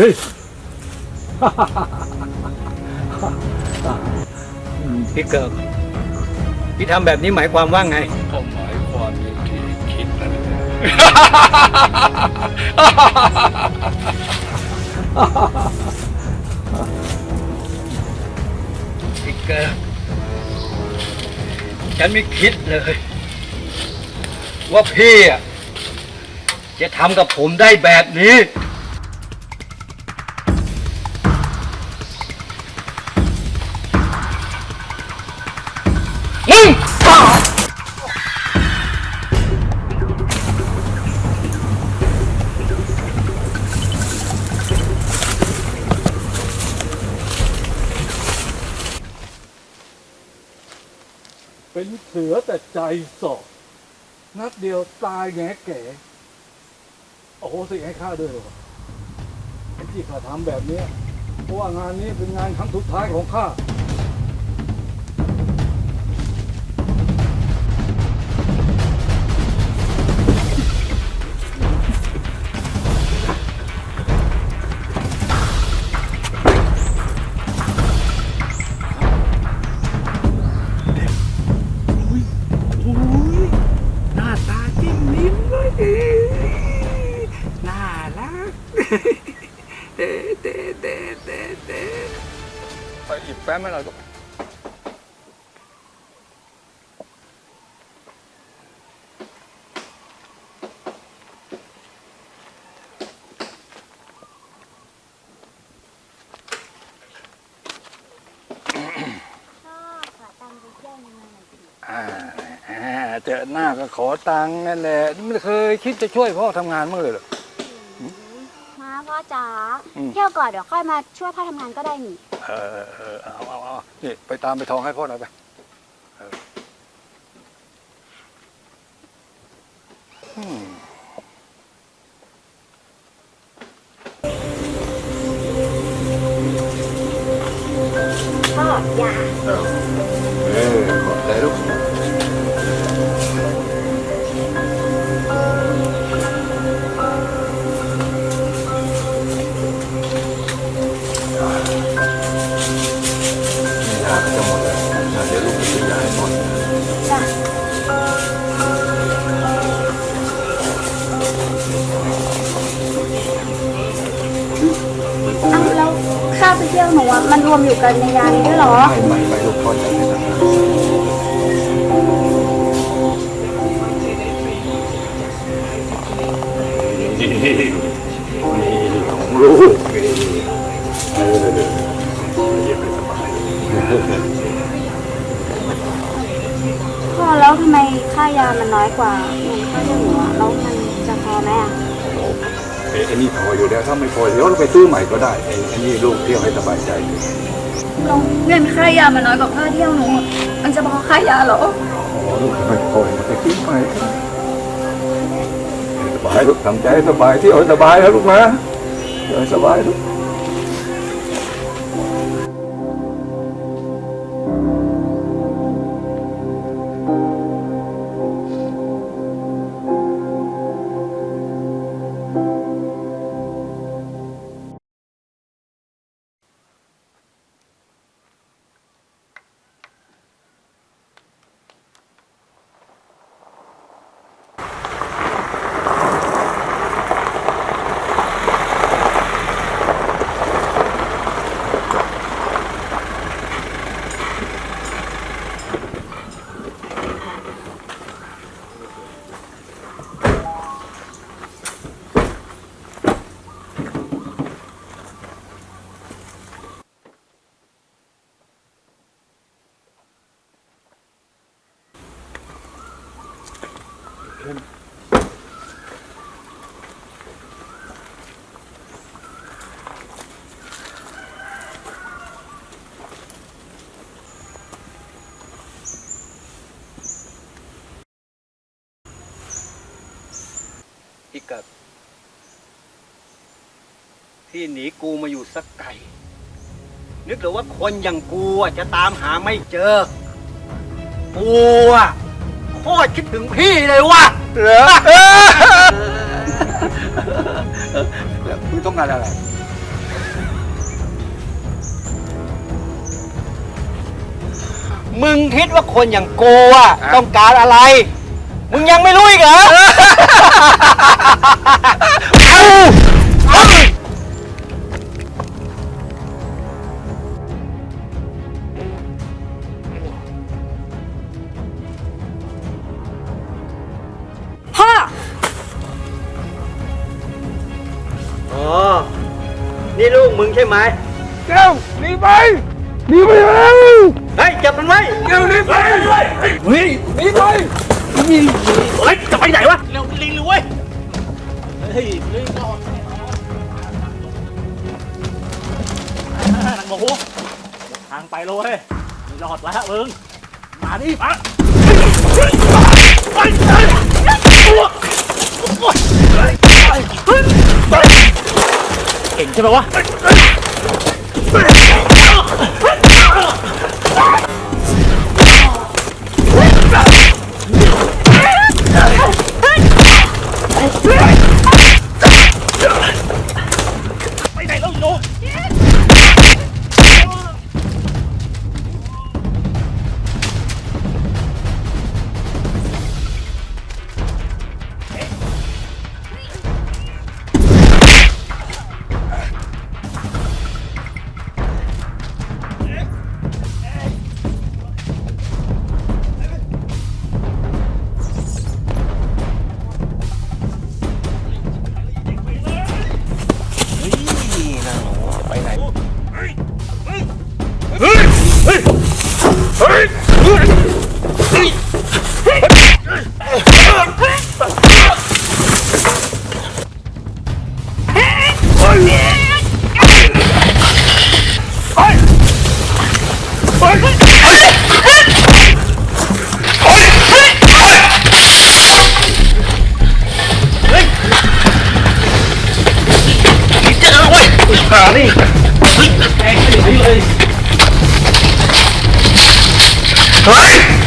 เฮ้ยพี่เกิร์กพี่ทำแบบนี้หมายความว่าไง ก็หมายความอย่างที่คิดนั่นแหละ พี่เกิร์กฉันไม่คิดเลย ว่าพี่อะจะทำกับผมได้แบบนี้ เป็นเสือแต่ใจสอบนัดเดียวตายแงแก่โอ้โหสิให้ข้าด้วยเหรอที่ข้าทำแบบนี้เพราะว่างานนี้เป็นงานครั้งสุดท้ายของข้า แป๊บไหมเราพ่อขอตังค์ไปเที่ยวนเมืองหน่อยสิอ่าเจอหน้าก็ขอตังค์นั่นแหละไม่เคยคิดจะช่วยพ่อทำงานมั้างเลยเหรอมาพ่อจ๋าเที่ยวก่อนเดี๋ยวค่อยมาช่วยพ่อทำงานก็ได้นี่ เออเออเอาเอาเอานี่ไปตามไปทองให้พ่อหน่อยไปเอออืม รวมอยู่กันในยานี้ด้วยเหรอ ไม่ไม่ไปลูกพ่อจะไม่ทำงานนี่นี่ของลูกนี่เออเดี๋ยวเดี๋ยวเย็บไปสบายพ่อแล้วทำไมค่ายามันน้อยกว่าเงินค่าเที่ยวหนูอะแล้วมันจะพอไหมอะ เอ้ยอันนี้พออยู่แล้วถ้าไม่พอเดี๋ยวเราไปซื้อใหม่ก็ได้ไอ้อันนี้ลูกเที่ยวให้สบายใจแล้วเงินค่ายามันน้อยกว่าค่าเที่ยวหนูมันจะพอค่ายาเหรออ๋อลูกไม่พอไปซื้อใหม่สบายลูกทำใจให้สบายเที่ยวให้สบายนะลูกนะเที่ยวให้สบายลูกพี่ เกิร์กพี่หนีกูมาอยู่สักไกลนึกหรือว่าคนอย่างกูอะจะตามหาไม่เจอ กูอะ โคตรคิดถึงพี่เลยว่ะเหรอแล้คุณต้องการอะไร มึงคิดว่าคนอย่างกูอะ ต้องการอะไร มึงยังไม่รู้อีกเหรอ นี่ลูกมึงใช่ไหมแก้วหนีไปหนีไปแล้วเฮ้ยจับมันไว้แก้วหนีไปเฮ้ยหนีไปเฮ้ยจะไปไหนวะเร็วลิงเลยเว้ยเฮ้ยลิงรอดนังโมโหทางไปเลยเว้ยไม่รอดแล้วมึงมาดิมาเก่งใช่ไห มวะไป เฮ้ย